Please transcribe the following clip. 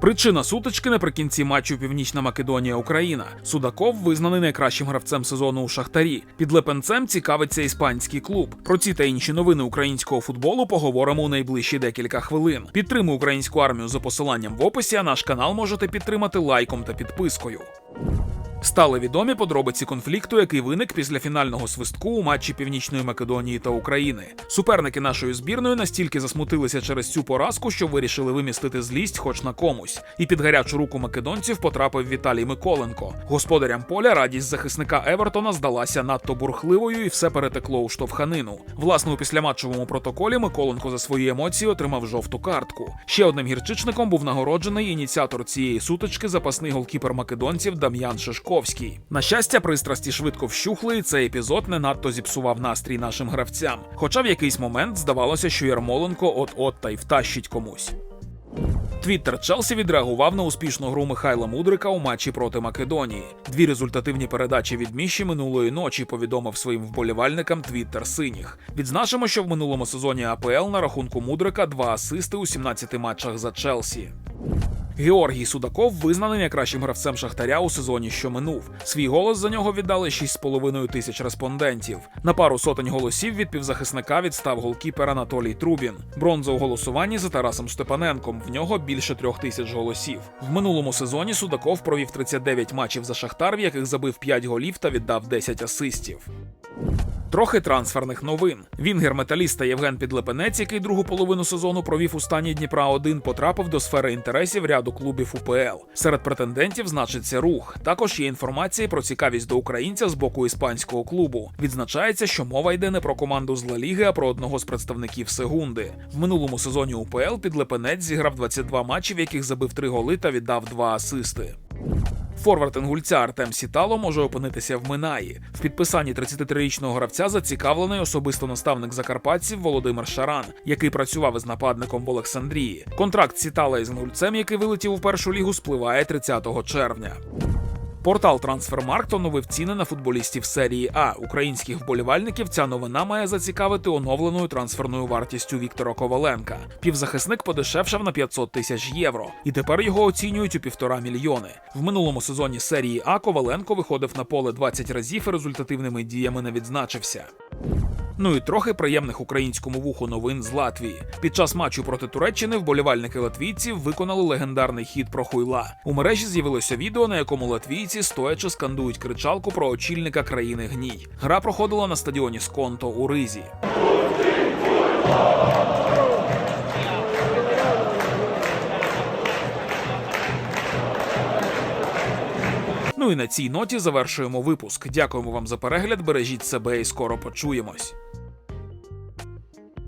Причина сутички наприкінці матчу Північна Македонія Україна. Судаков визнаний найкращим гравцем сезону у Шахтарі. Під Лепенцем цікавиться іспанський клуб. Про ці та інші новини українського футболу поговоримо у найближчі декілька хвилин. Підтримуй українську армію за посиланням в описі. А наш канал можете підтримати лайком та підпискою. Стали відомі подробиці конфлікту, який виник після фінального свистку у матчі Північної Македонії та України. Суперники нашої збірної настільки засмутилися через цю поразку, що вирішили вимістити злість хоч на комусь. І під гарячу руку македонців потрапив Віталій Миколенко. Господарям поля радість захисника Евертона здалася надто бурхливою і все перетекло у штовханину. Власне, у післяматчевому протоколі Миколенко за свої емоції отримав жовту картку. Ще одним гірчичником був нагороджений ініціатор цієї сутички, запасний голкіпер македонців Дам'ян Шишковський. На щастя, пристрасті швидко вщухли, і цей епізод не надто зіпсував настрій нашим гравцям. Хоча в якийсь момент здавалося, що Ярмоленко от-от та й втащить комусь. Твіттер Челсі відреагував на успішну гру Михайла Мудрика у матчі проти Македонії. Дві результативні передачі від Міші минулої ночі повідомив своїм вболівальникам Твіттер синіх. Відзначимо, що в минулому сезоні АПЛ на рахунку Мудрика два асисти у 17 матчах за Челсі. Георгій Судаков визнаний найкращим гравцем Шахтаря у сезоні, що минув. Свій голос за нього віддали 6,5 тисяч респондентів. На пару сотень голосів від півзахисника відстав голкіпер Анатолій Трубін. Бронза у голосуванні за Тарасом Степаненком. В нього більше трьох тисяч голосів. В минулому сезоні Судаков провів 39 матчів за Шахтар, в яких забив 5 голів та віддав 10 асистів. Трохи трансферних новин. Вінгер металіста Євген Підлепенець, який другу половину сезону провів у стані Дніпра 1 потрапив до сфери інтересів ряду клубів УПЛ. Серед претендентів значиться рух. Також є інформація про цікавість до українця з боку іспанського клубу. Відзначається, що мова йде не про команду з Ла Ліги, а про одного з представників Сегунди. В минулому сезоні УПЛ Підлепенець зіграв 22 матчі, в яких забив 3 голи та віддав 2 асисти. Форвард інгульця Артем Сітало може опинитися в Минаї. В підписанні 33-річного гравця зацікавлений особисто наставник закарпатців Володимир Шаран, який працював із нападником в Олександрії. Контракт Сітала із інгульцем, який вилетів у першу лігу, спливає 30 червня. Портал Трансфермаркт оновив ціни на футболістів серії А. Українських вболівальників ця новина має зацікавити оновленою трансферною вартістю Віктора Коваленка. Півзахисник подешевшав на 500 тисяч євро, і тепер його оцінюють у півтора мільйони. В минулому сезоні серії А Коваленко виходив на поле 20 разів і результативними діями не відзначився. Ну і трохи приємних українському вуху новин з Латвії. Під час матчу проти Туреччини вболівальники латвійців виконали легендарний хід про хуйла. У мережі з'явилося відео, на якому латвійці стоячи скандують кричалку про очільника країни гній. Гра проходила на стадіоні Сконто у Ризі. Ну і на цій ноті завершуємо випуск. Дякуємо вам за перегляд. Бережіть себе і скоро почуємось.